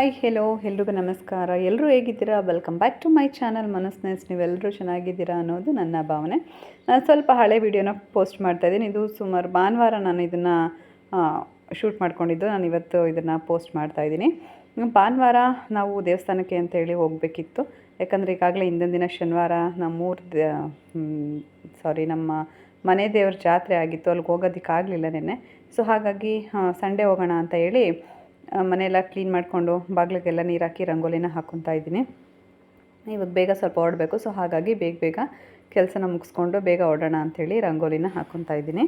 Hi hello ಎಲ್ರಿಗೂ ನಮಸ್ಕಾರ. ಎಲ್ಲರೂ ಹೇಗಿದ್ದೀರಾ? Welcome back to my channel ಮನಸ್ನೆಸ್ ನೀವೆಲ್ಲರೂ ಚೆನ್ನಾಗಿದ್ದೀರಾ ಅನ್ನೋದು ನನ್ನ ಭಾವನೆ. ನಾನು ಸ್ವಲ್ಪ ಹಳೆ ವಿಡಿಯೋನ ಪೋಸ್ಟ್ ಮಾಡ್ತಾಯಿದ್ದೀನಿ ಇದು ಸುಮಾರು ಭಾನುವಾರ ನಾನು ಇದನ್ನು ಶೂಟ್ ಮಾಡ್ಕೊಂಡಿದ್ದು. ನಾನು ಇವತ್ತು ಇದನ್ನು ಪೋಸ್ಟ್ ಮಾಡ್ತಾಯಿದ್ದೀನಿ ಭಾನುವಾರ ನಾವು ದೇವಸ್ಥಾನಕ್ಕೆ ಅಂತೇಳಿ ಹೋಗಬೇಕಿತ್ತು. ಯಾಕಂದರೆ ಈಗಾಗಲೇ ಹಿಂದಿನ ದಿನ ಶನಿವಾರ ನಮ್ಮೂರು ಸಾರಿ ನಮ್ಮ ಮನೆ ದೇವ್ರ ಜಾತ್ರೆ ಆಗಿತ್ತು. ಅಲ್ಲಿಗೆ ಹೋಗೋದಕ್ಕಾಗಲಿಲ್ಲ ನೆನ್ನೆ. ಸೊ ಹಾಗಾಗಿ ಸಂಡೇ ಹೋಗೋಣ ಅಂತ ಹೇಳಿ ಮನೆಯೆಲ್ಲ ಕ್ಲೀನ್ ಮಾಡಿಕೊಂಡು ಬಾಗಿಲಿಗೆಲ್ಲ ನೀರು ಹಾಕಿ ರಂಗೋಲಿನ ಹಾಕ್ಕೊತಾ ಇದ್ದೀನಿ. ಇವಾಗ ಬೇಗ ಸ್ವಲ್ಪ ಓಡಬೇಕು ಸೊ ಹಾಗಾಗಿ ಬೇಗ ಬೇಗ ಕೆಲಸನ ಮುಗಿಸ್ಕೊಂಡು ಬೇಗ ಹೊಡೋಣ ಅಂಥೇಳಿ ರಂಗೋಲಿನ ಹಾಕ್ಕೊತಾ ಇದ್ದೀನಿ.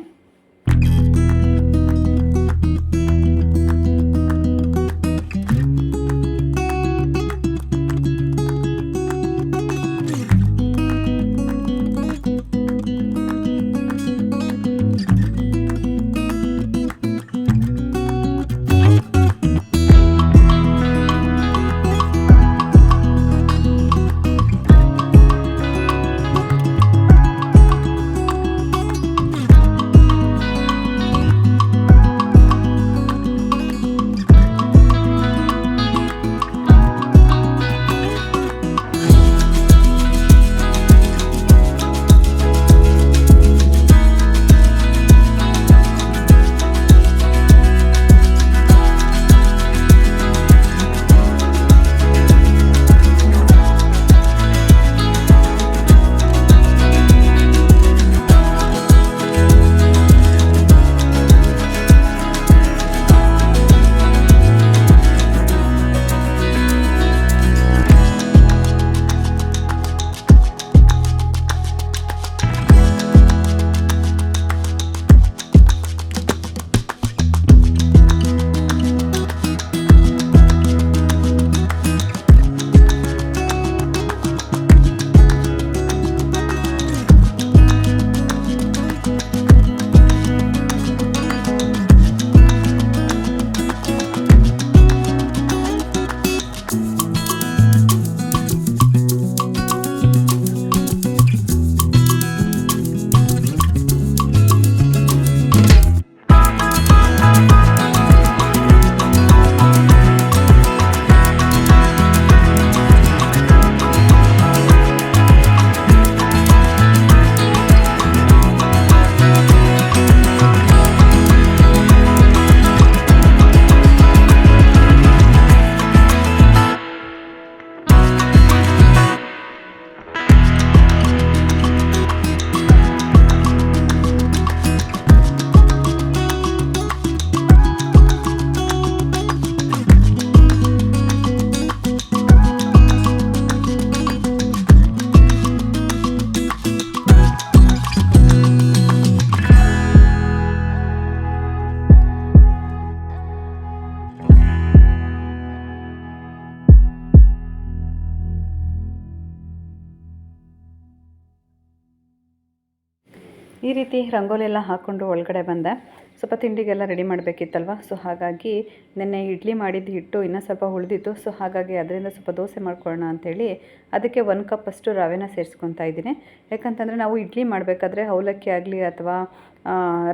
ರೀತಿ ರಂಗೋಲಿ ಎಲ್ಲ ಹಾಕ್ಕೊಂಡು ಒಳಗಡೆ ಬಂದೆ. ಸ್ವಲ್ಪ ತಿಂಡಿಗೆಲ್ಲ ರೆಡಿ ಮಾಡಬೇಕಿತ್ತಲ್ವ? ಸೊ ಹಾಗಾಗಿ ನಿನ್ನೆ ಇಡ್ಲಿ ಮಾಡಿದ್ದು ಹಿಟ್ಟು ಇನ್ನೂ ಸ್ವಲ್ಪ ಉಳಿದಿತ್ತು. ಸೊ ಹಾಗಾಗಿ ಅದರಿಂದ ಸ್ವಲ್ಪ ದೋಸೆ ಮಾಡ್ಕೊಳ್ಳೋಣ ಅಂಥೇಳಿ ಅದಕ್ಕೆ ಒಂದು ಕಪ್ ಅಷ್ಟು ರವೆನ ಸೇರಿಸ್ಕೊತಾ ಇದ್ದೀನಿ. ಯಾಕಂತಂದರೆ ನಾವು ಇಡ್ಲಿ ಮಾಡಬೇಕಾದ್ರೆ ಅವಲಕ್ಕಿ ಆಗಲಿ ಅಥವಾ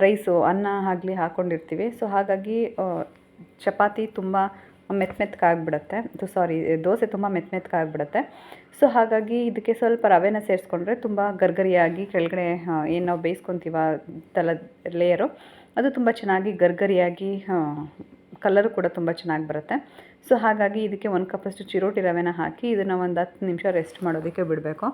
ರೈಸು, ಅನ್ನ ಆಗಲಿ ಹಾಕ್ಕೊಂಡಿರ್ತೀವಿ ಸೊ ಹಾಗಾಗಿ ಚಪಾತಿ ತುಂಬ ಮೆತ್ತ ಮೆತ್ತಗಾಗ್ಬಿಡುತ್ತೆ ಅದು ಸಾರಿ ದೋಸೆ ತುಂಬ ಮೆತ್ ಮೆತ್ತಗಾಗ್ಬಿಡುತ್ತೆ ಸೊ ಹಾಗಾಗಿ ಇದಕ್ಕೆ ಸ್ವಲ್ಪ ರವೆನ ಸೇರಿಸ್ಕೊಂಡ್ರೆ ತುಂಬ ಗರ್ಗರಿಯಾಗಿ ಕೆಳಗಡೆ ಏನು ನಾವು ಬೇಯಿಸ್ಕೊತೀವ ತಲ ಲೇಯರು ಅದು ತುಂಬ ಚೆನ್ನಾಗಿ ಗರ್ಗರಿಯಾಗಿ ಕಲರು ಕೂಡ ತುಂಬ ಚೆನ್ನಾಗಿ ಬರುತ್ತೆ. ಸೊ ಹಾಗಾಗಿ ಇದಕ್ಕೆ ಒಂದು ಕಪ್ಪಷ್ಟು ಚಿರೋಟಿ ರವೆನ ಹಾಕಿ ಇದನ್ನು ಒಂದು ಹತ್ತು ನಿಮಿಷ ರೆಸ್ಟ್ ಮಾಡೋದಕ್ಕೆ ಬಿಡಬೇಕು.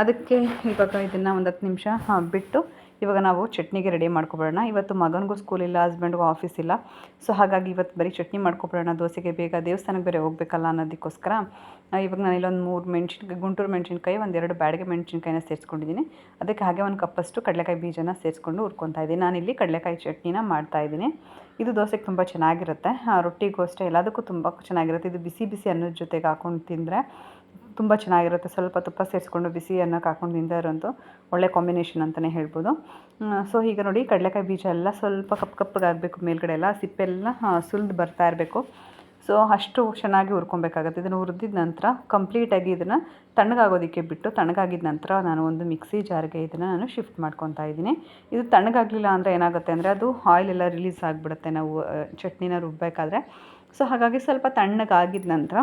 ಅದಕ್ಕೆ ಇವಾಗ ಇದನ್ನು ಒಂದು ಹತ್ತು ನಿಮಿಷ ಬಿಟ್ಟು ಇವಾಗ ನಾವು ಚಟ್ನಿಗೆ ರೆಡಿ ಮಾಡ್ಕೊಬಿಡೋಣ. ಇವತ್ತು ಮಗನಿಗೂ ಸ್ಕೂಲ್ ಇಲ್ಲ ಹಸ್ಬೆಂಡ್ಗೂ ಆಫೀಸ್ ಇಲ್ಲ. ಸೊ ಹಾಗಾಗಿ ಇವತ್ತು ಬರೀ ಚಟ್ನಿ ಮಾಡ್ಕೊಬಿಡೋಣ. ದೋಸೆಗೆ ಬೇಗ ದೇವಸ್ಥಾನಕ್ಕೆ ಬೇರೆ ಹೋಗ್ಬೇಕಲ್ಲ ಅನ್ನೋದಕ್ಕೋಸ್ಕರ. ಇವಾಗ ನಾನು ಇಲ್ಲೊಂದು ಮೂರು ಮೆಣಸಿನ್ಕಾಯಿ ಗುಂಟೂರು ಮೆಣಸಿನ್ಕಾಯಿ ಒಂದೆರಡು ಬ್ಯಾಡಿಗೆ ಮೆಣಸಿನ್ಕಾಯಿನ ಸೇರಿಸ್ಕೊಂಡಿದ್ದೀನಿ ಅದಕ್ಕೆ ಹಾಗೆ ಒಂದು ಕಪ್ಪಷ್ಟು ಕಡಲೆಕಾಯಿ ಬೀಜನ ಸೇರಿಸ್ಕೊಂಡು ಹುರ್ಕೊತಾ ಇದ್ದೀನಿ. ನಾನು ಇಲ್ಲಿ ಕಡಲೆಕಾಯಿ ಚಟ್ನಿನ ಮಾಡ್ತಾ ಇದ್ದೀನಿ. ಇದು ದೋಸೆಗೆ ತುಂಬ ಚೆನ್ನಾಗಿರುತ್ತೆ. ಆ, ರೊಟ್ಟಿಗೂ ಅಷ್ಟೇ ಎಲ್ಲದಕ್ಕೂ ತುಂಬ ಚೆನ್ನಾಗಿರುತ್ತೆ. ಇದು ಬಿಸಿ ಬಿಸಿ ಅನ್ನೋದ್ರ ಜೊತೆಗೆ ಹಾಕೊಂಡು ತಿಂದರೆ ತುಂಬ ಚೆನ್ನಾಗಿರುತ್ತೆ. ಸ್ವಲ್ಪ ತುಪ್ಪ ಸೇರಿಸ್ಕೊಂಡು ಬಿಸಿ ಅನ್ನಕ್ಕೆ ಹಾಕೊಂಡು ತಿಂತಾ ಇರೋಂಥ ಒಳ್ಳೆ ಕಾಂಬಿನೇಷನ್ ಅಂತಲೇ ಹೇಳ್ಬೋದು. ಸೊ ಈಗ ನೋಡಿ ಕಡಲೆಕಾಯಿ ಬೀಜ ಎಲ್ಲ ಸ್ವಲ್ಪ ಕಪ್ ಕಪ್ಪಗಾಗಬೇಕು ಮೇಲ್ಗಡೆ ಎಲ್ಲ ಸಿಪ್ಪೆಲ್ಲ ಸುಲಿದು ಬರ್ತಾ ಇರಬೇಕು. ಸೊ ಅಷ್ಟು ಚೆನ್ನಾಗಿ ಹುರ್ಕೊಬೇಕಾಗತ್ತೆ. ಇದನ್ನು ಹುರಿದಿದ ನಂತರ ಕಂಪ್ಲೀಟಾಗಿ ಇದನ್ನು ತಣ್ಣಗಾಗೋದಕ್ಕೆ ಬಿಟ್ಟು ತಣ್ಣಗಾಗಿದ ನಂತರ ನಾನು ಒಂದು ಮಿಕ್ಸಿ ಜಾರ್ಗೆ ಇದನ್ನು ನಾನು ಶಿಫ್ಟ್ ಮಾಡ್ಕೊತಾ ಇದ್ದೀನಿ. ಇದು ತಣ್ಣಗಾಗಲಿಲ್ಲ ಅಂದರೆ ಏನಾಗುತ್ತೆ ಅಂದರೆ ಅದು ಆಯಿಲ್ ಎಲ್ಲ ರಿಲೀಸ್ ಆಗಿಬಿಡುತ್ತೆ ನಾವು ಚಟ್ನಿನ ರುಬ್ಬಬೇಕಾದ್ರೆ ಸೊ ಹಾಗಾಗಿ ಸ್ವಲ್ಪ ತಣ್ಣಗಾಗಿದ ನಂತರ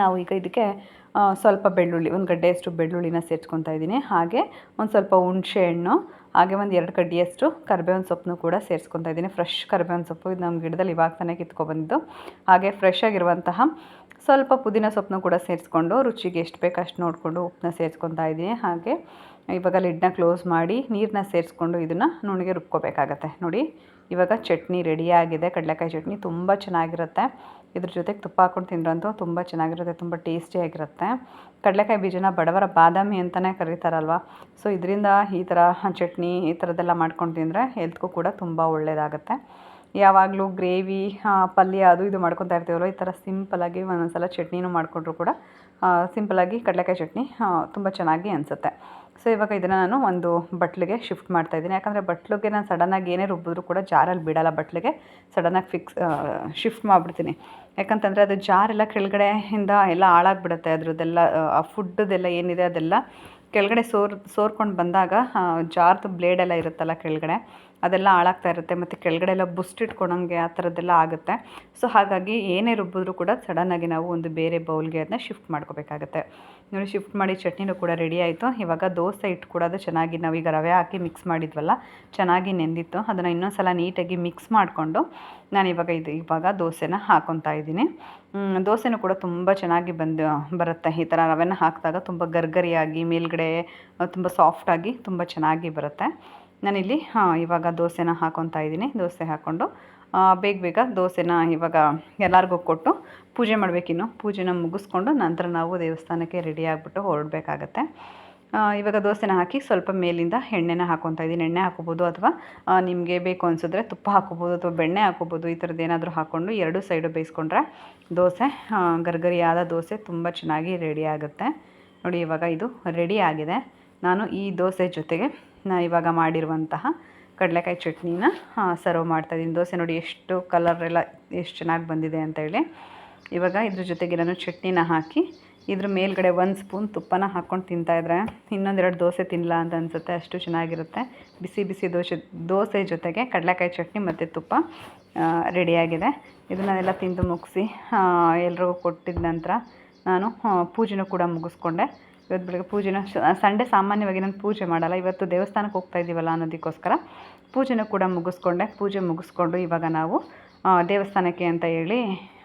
ನಾವು ಈಗ ಇದಕ್ಕೆ ಸ್ವಲ್ಪ ಬೆಳ್ಳುಳ್ಳಿ, ಒಂದು ಗಡ್ಡೆಯಷ್ಟು ಬೆಳ್ಳುಳ್ಳಿನ ಸೇರಿಸ್ಕೊತಾ ಇದ್ದೀನಿ. ಹಾಗೆ ಒಂದು ಸ್ವಲ್ಪ ಹುಣಸೆ ಹಣ್ಣು, ಹಾಗೆ ಒಂದು ಎರಡು ಕಡ್ಡಿಯಷ್ಟು ಕರಿಬೇವಿನ ಸೊಪ್ಪನ್ನು ಕೂಡ ಸೇರಿಸ್ಕೊತಾ ಇದ್ದೀನಿ. ಫ್ರೆಶ್ ಕರಿಬೇವಿನ ಸೊಪ್ಪು ಇದು ನಮ್ಮ ಗಿಡದಲ್ಲಿ ಇವಾಗ ತಾನೇ ಕಿತ್ಕೊಬಂದಿದ್ದು. ಹಾಗೆ ಫ್ರೆಶ್ ಆಗಿರುವಂತಹ ಸ್ವಲ್ಪ ಪುದೀನ ಸೊಪ್ಪನ್ನು ಕೂಡ ಸೇರಿಸ್ಕೊಂಡು ರುಚಿಗೆ ಎಷ್ಟು ಬೇಕು ಅಷ್ಟು ನೋಡಿಕೊಂಡು ಉಪ್ಪನ್ನ ಸೇರಿಸ್ಕೊತಾ ಇದ್ದೀನಿ. ಹಾಗೆ ಇವಾಗ ಲಿಡ್ನ ಕ್ಲೋಸ್ ಮಾಡಿ ನೀರನ್ನ ಸೇರಿಸ್ಕೊಂಡು ಇದನ್ನು ನುಣಿಗೆ ರುಬ್ಕೋಬೇಕಾಗತ್ತೆ. ನೋಡಿ ಇವಾಗ ಚಟ್ನಿ ರೆಡಿಯಾಗಿದೆ ಕಡಲೆಕಾಯಿ ಚಟ್ನಿ ತುಂಬ ಚೆನ್ನಾಗಿರುತ್ತೆ. ಇದ್ರ ಜೊತೆಗೆ ತುಪ್ಪ ಹಾಕ್ಕೊಂಡು ತಿಂದ್ರಂತೂ ತುಂಬ ಚೆನ್ನಾಗಿರುತ್ತೆ, ತುಂಬ ಟೇಸ್ಟಿಯಾಗಿರುತ್ತೆ ಕಡಲೆಕಾಯಿ ಬೀಜನ ಬಡವರ ಬಾದಾಮಿ ಅಂತಲೇ ಕರೀತಾರಲ್ವ? ಸೊ ಇದರಿಂದ ಈ ಥರ ಚಟ್ನಿ ಈ ಥರದ್ದೆಲ್ಲ ಮಾಡ್ಕೊಂಡು ತಿಂದರೆ ಹೆಲ್ತ್ಗೂ ಕೂಡ ತುಂಬ ಒಳ್ಳೆಯದಾಗುತ್ತೆ ಯಾವಾಗಲೂ ಗ್ರೇವಿ ಪಲ್ಯ ಅದು ಇದು ಮಾಡ್ಕೊತಾ ಇರ್ತೀವಲ್ವ? ಈ ಥರ ಸಿಂಪಲಾಗಿ ಒಂದೊಂದ್ಸಲ ಚಟ್ನಿನೂ ಮಾಡಿಕೊಂಡ್ರು ಕೂಡ ಸಿಂಪಲಾಗಿ ಕಡಲೆಕಾಯಿ ಚಟ್ನಿ ತುಂಬ ಚೆನ್ನಾಗಿ ಅನಿಸುತ್ತೆ. ಸೊ ಇವಾಗ ಇದನ್ನು ನಾನು ಒಂದು ಬಟ್ಲಿಗೆ ಶಿಫ್ಟ್ ಮಾಡ್ತಾ ಇದ್ದೀನಿ. ಯಾಕಂದರೆ ಬಟ್ಲಿಗೆ ನಾನು ಸಡನ್ನಾಗಿ ಏನೇ ರುಬ್ಬಿದ್ರು ಕೂಡ ಜಾರಲ್ಲಿ ಬಿಡಲ್ಲ ಬಟ್ಲಿಗೆ. ಸಡನ್ನಾಗಿ ಫಿಕ್ಸ್ ಶಿಫ್ಟ್ ಮಾಡಿಬಿಡ್ತೀನಿ. ಯಾಕಂತಂದರೆ ಅದು ಜಾರೆಲ್ಲ ಕೆಳಗಡೆಯಿಂದ ಎಲ್ಲ ಹಾಳಾಗ್ಬಿಡುತ್ತೆ. ಅದರದ್ದೆಲ್ಲ, ಆ ಫುಡ್ಡದೆಲ್ಲ ಏನಿದೆ ಅದೆಲ್ಲ ಕೆಳಗಡೆ ಸೋರ್, ಸೋರ್ಕೊಂಡು ಬಂದಾಗ ಜಾರ್ದು ಬ್ಲೇಡೆಲ್ಲ ಇರುತ್ತಲ್ಲ ಕೆಳಗಡೆ. ಅದೆಲ್ಲ ಹಾಳಾಗ್ತಾ ಇರುತ್ತೆ ಮತ್ತು ಕೆಳಗಡೆ ಎಲ್ಲ ಬುಸ್ಟ್ ಇಟ್ಕೊಳಂಗೆ ಆ ಥರದ್ದೆಲ್ಲ ಆಗುತ್ತೆ. ಸೊ ಹಾಗಾಗಿ ಏನೇ ರುಬ್ಬಿದ್ರೂ ಕೂಡ ಸಡನ್ನಾಗಿ ನಾವು ಒಂದು ಬೇರೆ ಬೌಲ್ಗೆ ಅದನ್ನ ಶಿಫ್ಟ್ ಮಾಡ್ಕೋಬೇಕಾಗುತ್ತೆ. ನೋಡಿ ಶಿಫ್ಟ್ ಮಾಡಿ ಚಟ್ನಿನೂ ಕೂಡ ರೆಡಿ ಆಯಿತು. ಇವಾಗ ದೋಸೆ ಇಟ್ಟು ಕೂಡ ಅದು ಚೆನ್ನಾಗಿ ನಾವೀಗ ರವೆ ಹಾಕಿ ಮಿಕ್ಸ್ ಮಾಡಿದ್ವಲ್ಲ, ಚೆನ್ನಾಗಿ ನೆಂದಿತ್ತು. ಅದನ್ನು ಇನ್ನೊಂದು ಸಲ ನೀಟಾಗಿ ಮಿಕ್ಸ್ ಮಾಡಿಕೊಂಡು ನಾನು ಇವಾಗ ಇದು ಇವಾಗ ದೋಸೆನ ಹಾಕೊತಾ ಇದ್ದೀನಿ. ದೋಸೆನೂ ಕೂಡ ತುಂಬ ಚೆನ್ನಾಗಿ ಬಂದು, ಬರುತ್ತೆ. ಈ ಥರ ರವೆನ ಹಾಕಿದಾಗ ತುಂಬ ಗರ್ಗರಿಯಾಗಿ, ಮೇಲ್ಗಡೆ, ತುಂಬ ಸಾಫ್ಟಾಗಿ ತುಂಬ ಚೆನ್ನಾಗಿ ಬರುತ್ತೆ. ನಾನಿಲ್ಲಿ ಇವಾಗ ದೋಸೆನ ಹಾಕೊತಾ ಇದ್ದೀನಿ. ದೋಸೆ ಹಾಕ್ಕೊಂಡು ಬೇಗ ಬೇಗ ದೋಸೆನ ಇವಾಗ ಎಲ್ಲರಿಗೂ ಕೊಟ್ಟು ಪೂಜೆ ಮಾಡಬೇಕಿನ್ನು ಪೂಜೆನ ಮುಗಿಸ್ಕೊಂಡು ನಂತರ ನಾವು ದೇವಸ್ಥಾನಕ್ಕೆ ರೆಡಿ ಆಗಿಬಿಟ್ಟು ಹೊರಡಬೇಕಾಗತ್ತೆ. ಇವಾಗ ದೋಸೆನ ಹಾಕಿ ಸ್ವಲ್ಪ ಮೇಲಿಂದ ಎಣ್ಣೆನ ಹಾಕೊತಾ ಇದ್ದೀನಿ. ಎಣ್ಣೆ ಹಾಕೋಬೋದು ಅಥವಾ ನಿಮಗೆ ಬೇಕು ಅನಿಸಿದ್ರೆ ತುಪ್ಪ ಹಾಕೋಬೋದು ಅಥವಾ ಬೆಣ್ಣೆ ಹಾಕೋಬೋದು, ಈ ಥರದ್ದು ಏನಾದರೂ ಹಾಕ್ಕೊಂಡು ಎರಡು ಸೈಡು ಬೇಯಿಸ್ಕೊಂಡ್ರೆ ದೋಸೆ ಗರ್ಗರಿಯಾದ ದೋಸೆ ತುಂಬ ಚೆನ್ನಾಗಿ ರೆಡಿ ಆಗುತ್ತೆ. ನೋಡಿ, ಇವಾಗ ಇದು ರೆಡಿ ಆಗಿದೆ. ನಾನು ಈ ದೋಸೆ ಜೊತೆಗೆ ನಾ ಇವಾಗ ಮಾಡಿರುವಂತಹ ಕಡಲೆಕಾಯಿ ಚಟ್ನಿನ ಸರ್ವ್ ಮಾಡ್ತಾಯಿದ್ದೀನಿ ದೋಸೆ ನೋಡಿ ಎಷ್ಟು ಕಲರ್ ಎಲ್ಲ ಎಷ್ಟು ಚೆನ್ನಾಗಿ ಬಂದಿದೆ ಅಂತೇಳಿ ಇವಾಗ ಇದ್ರ ಜೊತೆಗೆ ನಾನು ಚಟ್ನಿನ ಹಾಕಿ, ಇದ್ರ ಮೇಲ್ಗಡೆ ಒಂದು ಸ್ಪೂನ್ ತುಪ್ಪನ ಹಾಕ್ಕೊಂಡು ತಿಂತಾಯಿದ್ರೆ ಇನ್ನೊಂದೆರಡು ದೋಸೆ ತಿನ್ನಲ್ಲ ಅಂತ ಅನಿಸುತ್ತೆ, ಅಷ್ಟು ಚೆನ್ನಾಗಿರುತ್ತೆ. ಬಿಸಿ ಬಿಸಿ ದೋಸೆ ದೋಸೆ ಜೊತೆಗೆ ಕಡಲೆಕಾಯಿ ಚಟ್ನಿ ಮತ್ತು ತುಪ್ಪ ರೆಡಿಯಾಗಿದೆ ಇದನ್ನೆಲ್ಲ ತಿಂದು ಮುಗಿಸಿ ಎಲ್ರಿಗೂ ಕೊಟ್ಟಿದ ನಂತರ ನಾನು ಪೂಜೆನೂ ಕೂಡ ಮುಗಿಸ್ಕೊಂಡೆ. ಇವತ್ತು ಬೆಳಗ್ಗೆ ಪೂಜೆನ ಸಂಡೆ ಸಾಮಾನ್ಯವಾಗಿ ನಾನು ಪೂಜೆ ಮಾಡಲ್ಲ. ಇವತ್ತು ದೇವಸ್ಥಾನಕ್ಕೆ ಹೋಗ್ತಾ ಇದ್ದೀವಲ್ಲ ಅನ್ನೋದಕ್ಕೋಸ್ಕರ ಪೂಜೆನ ಕೂಡ ಮುಗಿಸ್ಕೊಂಡೆ. ಪೂಜೆ ಮುಗಿಸ್ಕೊಂಡು ಇವಾಗ ನಾವು ದೇವಸ್ಥಾನಕ್ಕೆ ಅಂತ ಹೇಳಿ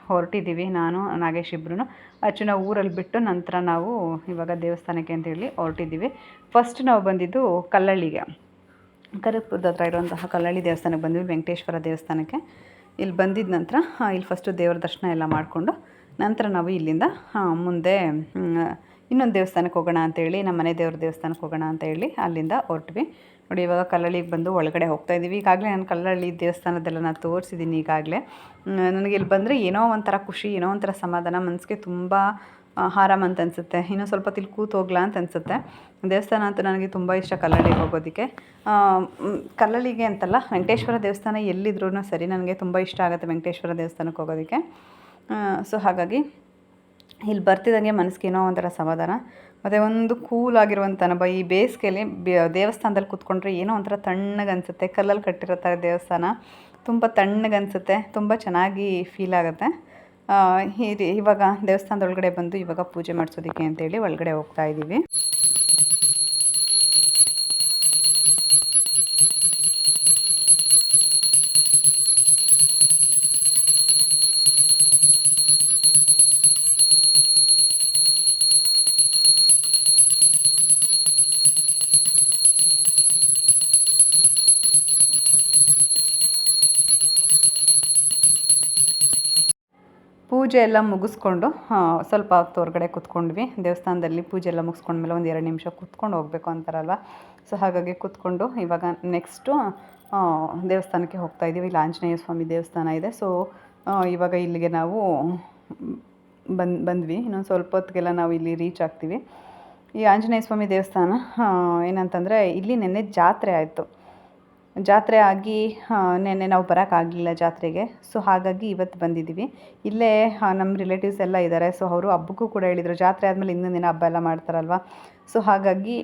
ಹೊರಟಿದ್ದೀವಿ. ನಾನು, ನಾಗೇಶ್ ಇಬ್ಬರು ಅಚ್ಚುನ ಊರಲ್ಲಿ ಬಿಟ್ಟು ನಂತರ ನಾವು ಇವಾಗ ದೇವಸ್ಥಾನಕ್ಕೆ ಅಂತ ಹೇಳಿ ಹೊರಟಿದ್ದೀವಿ. ಫಸ್ಟ್ ನಾವು ಬಂದಿದ್ದು ಕಲ್ಲಳ್ಳಿಗೆ. ಕರಪುರದ ಹತ್ರ ಇರುವಂತಹ ಕಲ್ಲಳ್ಳಿ ದೇವಸ್ಥಾನಕ್ಕೆ ಬಂದ್ವಿ, ವೆಂಕಟೇಶ್ವರ ದೇವಸ್ಥಾನಕ್ಕೆ. ಇಲ್ಲಿ ಬಂದಿದ ನಂತರ ಇಲ್ಲಿ ಫಸ್ಟು ದೇವರ ದರ್ಶನ ಎಲ್ಲ ಮಾಡಿಕೊಂಡು ನಂತರ ನಾವು ಇಲ್ಲಿಂದ ಮುಂದೆ ಇನ್ನೊಂದು ದೇವಸ್ಥಾನಕ್ಕೆ ಹೋಗೋಣ ಅಂತೇಳಿ ನಮ್ಮ ಮನೆ ದೇವ್ರ ದೇವಸ್ಥಾನಕ್ಕೆ ಹೋಗೋಣ ಅಂತ ಹೇಳಿ ಅಲ್ಲಿಂದ ಹೊರಟ್ವಿ. ನೋಡಿ, ಇವಾಗ ಕಲ್ಲಳ್ಳಿಗೆ ಬಂದು ಒಳಗಡೆ ಹೋಗ್ತಾ ಇದ್ದೀವಿ. ಈಗಾಗಲೇ ನಾನು ಕಲ್ಲಳ್ಳಿ ದೇವಸ್ಥಾನದೆಲ್ಲ ನಾನು ತೋರಿಸಿದ್ದೀನಿ ಈಗಾಗಲೇ. ನನಗೆ ಇಲ್ಲಿ ಬಂದರೆ ಏನೋ ಒಂಥರ ಖುಷಿ, ಏನೋ ಒಂಥರ ಸಮಾಧಾನ, ಮನಸ್ಸಿಗೆ ತುಂಬ ಆರಾಮ ಅಂತ ಅನಿಸುತ್ತೆ. ಇನ್ನೂ ಸ್ವಲ್ಪ ತಿಳಿ ಕೂತು ಹೋಗ್ಲಾ ಅಂತ ಅನಿಸುತ್ತೆ. ದೇವಸ್ಥಾನ ಅಂತ ನನಗೆ ತುಂಬ ಇಷ್ಟ ಕಲ್ಲಳ್ಳಿಗೆ ಹೋಗೋದಕ್ಕೆ. ಕಲ್ಲಳ್ಳಿಗೆ ಅಂತಲ್ಲ, ವೆಂಕಟೇಶ್ವರ ದೇವಸ್ಥಾನ ಎಲ್ಲಿದ್ರೂ ಸರಿ, ನನಗೆ ತುಂಬ ಇಷ್ಟ ಆಗುತ್ತೆ ವೆಂಕಟೇಶ್ವರ ದೇವಸ್ಥಾನಕ್ಕೆ ಹೋಗೋದಕ್ಕೆ. ಸೊ ಹಾಗಾಗಿ ಇಲ್ಲಿ ಬರ್ತಿದ್ದಂಗೆ ಮನಸ್ಸಿಗೆ ಏನೋ ಒಂಥರ ಸಮಾಧಾನ. ಮತ್ತು ಒಂದು ಕೂಲ್ ಆಗಿರುವಂಥ ಅನುಭವ. ಈ ಬೇಸಿಗೆಯಲ್ಲಿ ದೇವಸ್ಥಾನದಲ್ಲಿ ಕೂತ್ಕೊಂಡ್ರೆ ಏನೋ ಒಂಥರ ತಣ್ಣಗೆ ಅನಿಸುತ್ತೆ. ಕಲ್ಲಲ್ಲಿ ಥರ ದೇವಸ್ಥಾನ. ತುಂಬ ತಣ್ಣಗೆ ಅನಿಸುತ್ತೆ. ತುಂಬ ಚೆನ್ನಾಗಿ ಫೀಲ್ ಆಗುತ್ತೆ. ಇವಾಗ ದೇವಸ್ಥಾನದ ಒಳಗಡೆ ಬಂದು ಇವಾಗ ಪೂಜೆ ಮಾಡಿಸೋದಕ್ಕೆ ಅಂತೇಳಿ ಒಳಗಡೆ ಹೋಗ್ತಾ ಇದ್ದೀವಿ. ಪೂಜೆ ಎಲ್ಲ ಮುಗಿಸ್ಕೊಂಡು ಸ್ವಲ್ಪ ಹೊತ್ತು ಹೊರಗಡೆ ಕೂತ್ಕೊಂಡ್ವಿ. ದೇವಸ್ಥಾನದಲ್ಲಿ ಪೂಜೆ ಎಲ್ಲ ಮುಗಿಸ್ಕೊಂಡ್ಮೇಲೆ ಒಂದು ಎರಡು ನಿಮಿಷ ಕೂತ್ಕೊಂಡು ಹೋಗಬೇಕು ಅಂತಾರಲ್ವ? ಸೊ ಹಾಗಾಗಿ ಕೂತ್ಕೊಂಡು ಇವಾಗ ನೆಕ್ಸ್ಟು ದೇವಸ್ಥಾನಕ್ಕೆ ಹೋಗ್ತಾ ಇದ್ದೀವಿ ಇಲ್ಲಿ ಆಂಜನೇಯ ಸ್ವಾಮಿ ದೇವಸ್ಥಾನ ಇದೆ. ಸೊ ಇವಾಗ ಇಲ್ಲಿಗೆ ನಾವು ಬಂದು, ಬಂದ್ವಿ. ಇನ್ನೊಂದು ಸ್ವಲ್ಪ ಹೊತ್ತಿಗೆಲ್ಲ ನಾವು ಇಲ್ಲಿ ರೀಚ್ ಆಗ್ತೀವಿ. ಈ ಆಂಜನೇಯ ಸ್ವಾಮಿ ದೇವಸ್ಥಾನ ಏನಂತಂದರೆ ಇಲ್ಲಿ ನೆನ್ನೆ ಜಾತ್ರೆ ಆಯಿತು. ಜಾತ್ರೆ ಆಗಿ ನೆನ್ನೆ ನಾವು ಬರೋಕ್ಕಾಗಲಿಲ್ಲ ಜಾತ್ರೆಗೆ. ಸೊ ಹಾಗಾಗಿ ಇವತ್ತು ಬಂದಿದ್ದೀವಿ. ಇಲ್ಲೇ ನಮ್ಮ ರಿಲೇಟಿವ್ಸ್ ಎಲ್ಲ ಇದ್ದಾರೆ ಸೊ ಅವರು ಹಬ್ಬಕ್ಕೂ ಕೂಡ ಹೇಳಿದರು. ಜಾತ್ರೆ ಆದಮೇಲೆ ಇನ್ನೊಂದು ದಿನ ಹಬ್ಬ ಎಲ್ಲ ಮಾಡ್ತಾರಲ್ವ? ಸೊ ಹಾಗಾಗಿ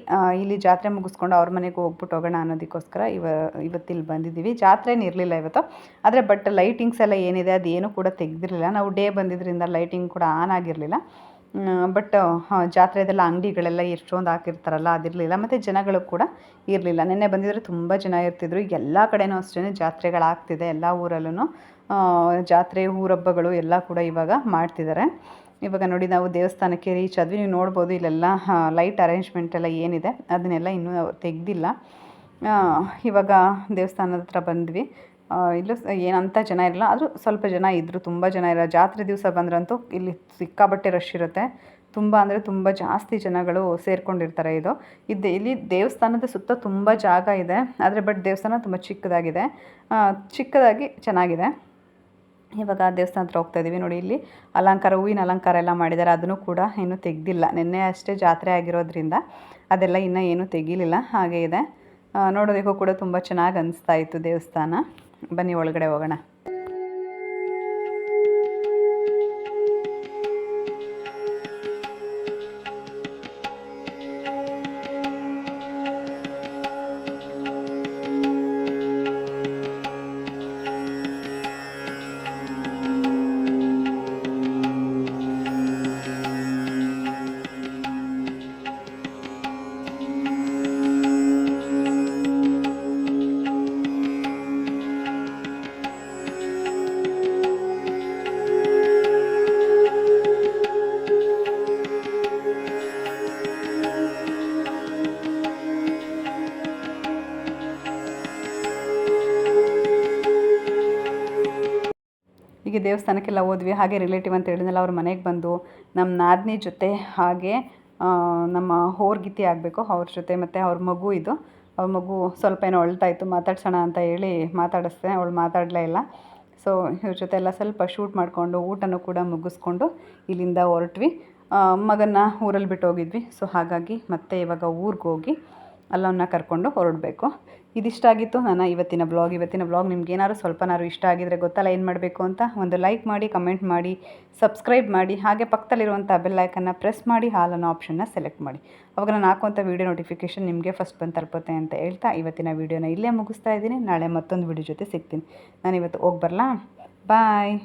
ಇಲ್ಲಿ ಜಾತ್ರೆ ಮುಗಿಸ್ಕೊಂಡು ಅವ್ರ ಮನೆಗೆ ಹೋಗ್ಬಿಟ್ಟು ಹೋಗೋಣ ಅನ್ನೋದಕ್ಕೋಸ್ಕರ ಇವ ಇವತ್ತಿಲ್ಲಿ ಬಂದಿದ್ದೀವಿ. ಜಾತ್ರೆನೇ ಇರಲಿಲ್ಲ ಇವತ್ತು. ಆದರೆ ಬಟ್ ಲೈಟಿಂಗ್ಸ್ ಎಲ್ಲ ಏನಿದೆ, ಅದೇನು ಕೂಡ ತೆಗೆದಿರಲಿಲ್ಲ. ನಾವು ಡೇ ಬಂದಿದ್ದರಿಂದ ಲೈಟಿಂಗ್ ಕೂಡ ಆನ್ ಆಗಿರಲಿಲ್ಲ. ಬಟ್ ಜಾತ್ರೆದೆಲ್ಲ ಅಂಗಡಿಗಳೆಲ್ಲ ಎಷ್ಟೊಂದು ಹಾಕಿರ್ತಾರಲ್ಲ, ಅದಿರಲಿಲ್ಲ. ಮತ್ತು ಜನಗಳು ಕೂಡ ಇರಲಿಲ್ಲ. ನಿನ್ನೆ ಬಂದಿದ್ದರೆ ತುಂಬ ಜನ ಇರ್ತಿದ್ರು. ಎಲ್ಲ ಕಡೆಯೂ ಅಷ್ಟೇ ಜಾತ್ರೆಗಳಾಗ್ತಿದೆ ಎಲ್ಲ ಊರಲ್ಲೂ ಜಾತ್ರೆ, ಊರಬ್ಬಗಳು ಎಲ್ಲ ಕೂಡ ಇವಾಗ ಮಾಡ್ತಿದ್ದಾರೆ. ಇವಾಗ ನೋಡಿ, ನಾವು ದೇವಸ್ಥಾನಕ್ಕೆ ರೀಚ್ ಆದ್ವಿ. ನೀವು ನೋಡ್ಬೋದು ಇಲ್ಲೆಲ್ಲ ಲೈಟ್ ಅರೇಂಜ್ಮೆಂಟ್ ಎಲ್ಲ ಏನಿದೆ, ಅದನ್ನೆಲ್ಲ ಇನ್ನೂ ತೆಗ್ದಿಲ್ಲ. ಇವಾಗ ದೇವಸ್ಥಾನದ ಹತ್ರ ಬಂದ್ವಿ. ಇಲ್ಲೂ ಏನಂತ ಜನ ಇರಲ್ಲ, ಆದರೂ ಸ್ವಲ್ಪ ಜನ ಇದ್ದರು ತುಂಬ ಜನ ಇರೋ ಜಾತ್ರೆ ದಿವಸ ಬಂದ್ರಂತೂ ಇಲ್ಲಿ ಸಿಕ್ಕಾಬಟ್ಟೆ ರಶ್ ಇರುತ್ತೆ. ತುಂಬ ಅಂದರೆ ತುಂಬ ಜಾಸ್ತಿ ಜನಗಳು ಸೇರ್ಕೊಂಡಿರ್ತಾರೆ ಇದು. ಇದು ಇಲ್ಲಿ ದೇವಸ್ಥಾನದ ಸುತ್ತ ತುಂಬ ಜಾಗ ಇದೆ, ಆದರೆ ಬಟ್ ದೇವಸ್ಥಾನ ತುಂಬ ಚಿಕ್ಕದಾಗಿದೆ. ಚಿಕ್ಕದಾಗಿ ಚೆನ್ನಾಗಿದೆ. ಇವಾಗ ದೇವಸ್ಥಾನ ಹತ್ರ ಹೋಗ್ತಾ ಇದ್ದೀವಿ ನೋಡಿ ಇಲ್ಲಿ. ಅಲಂಕಾರ, ಹೂವಿನ ಅಲಂಕಾರ ಎಲ್ಲ ಮಾಡಿದ್ದಾರೆ. ಅದನ್ನು ಕೂಡ ಇನ್ನೂ ತೆಗೆದಿಲ್ಲ. ನಿನ್ನೆ ಅಷ್ಟೇ ಜಾತ್ರೆ ಆಗಿರೋದ್ರಿಂದ ಅದೆಲ್ಲ ಇನ್ನೂ ಏನೂ ತೆಗೀಲಿಲ್ಲ. ಹಾಗೆ ಇದೆ. ನೋಡೋದಕ್ಕೂ ಕೂಡ ತುಂಬ ಚೆನ್ನಾಗಿ ಅನಿಸ್ತಾ ಇತ್ತು ದೇವಸ್ಥಾನ. ಬನ್ನಿ ಒಳಗಡೆ ಹೋಗೋಣ. ಹೀಗೆ ದೇವಸ್ಥಾನಕ್ಕೆಲ್ಲ ಹೋದ್ವಿ. ಹಾಗೆ ರಿಲೇಟಿವ್ ಅಂತ ಹೇಳಿದ್ನಲ್ಲ, ಅವ್ರ ಮನೆಗೆ ಬಂದು ನಮ್ಮ ನಾದಿನಿ ಜೊತೆ ಹಾಗೆ ನಮ್ಮ ಹೋರ್ಗಿತಿ ಆಗಬೇಕು ಅವ್ರ ಜೊತೆ. ಮತ್ತು ಅವ್ರ ಮಗು ಇದು. ಅವ್ರ ಮಗು ಸ್ವಲ್ಪ ಏನೋ ಅಳ್ತಾಯಿತ್ತು, ಮಾತಾಡ್ಸೋಣ ಅಂತ ಹೇಳಿ ಮಾತಾಡಿಸ್ದೆ. ಅವಳು ಮಾತಾಡಲೇ ಇಲ್ಲ. ಸೊ ಇವ್ರ ಜೊತೆ ಎಲ್ಲ ಸ್ವಲ್ಪ ಶೂಟ್ ಮಾಡಿಕೊಂಡು, ಊಟನೂ ಕೂಡ ಮುಗಿಸ್ಕೊಂಡು ಇಲ್ಲಿಂದ ಹೊರಟ್ವಿ. ಮಗನ್ನ ಊರಲ್ಲಿ ಬಿಟ್ಟು ಹೋಗಿದ್ವಿ. ಸೊ ಹಾಗಾಗಿ ಮತ್ತೆ ಇವಾಗ ಊರಿಗೆ ಅಲ್ಲವನ್ನ ಕರ್ಕೊಂಡು ಹೊರಡಬೇಕು. ಇದಿಷ್ಟ ಆಗಿತ್ತು ನನ್ನ ಇವತ್ತಿನ ಬ್ಲಾಗ್ ಇವತ್ತಿನ ಬ್ಲಾಗ್ ನಿಮ್ಗೆ ಏನಾದ್ರು ಸ್ವಲ್ಪನಾದ್ರು ಇಷ್ಟ ಆಗಿದ್ರೆ ಗೊತ್ತಲ್ಲ ಏನು ಮಾಡಬೇಕು ಅಂತ ಒಂದು ಲೈಕ್ ಮಾಡಿ ಕಮೆಂಟ್ ಮಾಡಿ ಸಬ್ಸ್ಕ್ರೈಬ್ ಮಾಡಿ, ಹಾಗೆ ಪಕ್ಕದಲ್ಲಿರುವಂಥ ಬೆಲ್ ಲೈಕನ್ನು ಪ್ರೆಸ್ ಮಾಡಿ ಹಾಲ್ ಅನ್ನೋ ಆಪ್ಷನ್ನ ಸೆಲೆಕ್ಟ್ ಮಾಡಿ. ಅವಾಗ ನಾನು ಹಾಕುವಂಥ ವೀಡಿಯೋ ನೋಟಿಫಿಕೇಷನ್ ನಿಮಗೆ ಫಸ್ಟ್ ಬಂದು ತಲುಪುತ್ತೆ ಅಂತ ಹೇಳ್ತಾ ಇವತ್ತಿನ ವೀಡಿಯೋನ ಇಲ್ಲೇ ಮುಗಿಸ್ತಾ ಇದ್ದೀನಿ. ನಾಳೆ ಮತ್ತೊಂದು ವೀಡಿಯೋ ಜೊತೆ ಸಿಗ್ತೀನಿ. ನಾನು ಇವತ್ತು ಹೋಗಿ ಬರಲಾ? ಬಾಯ್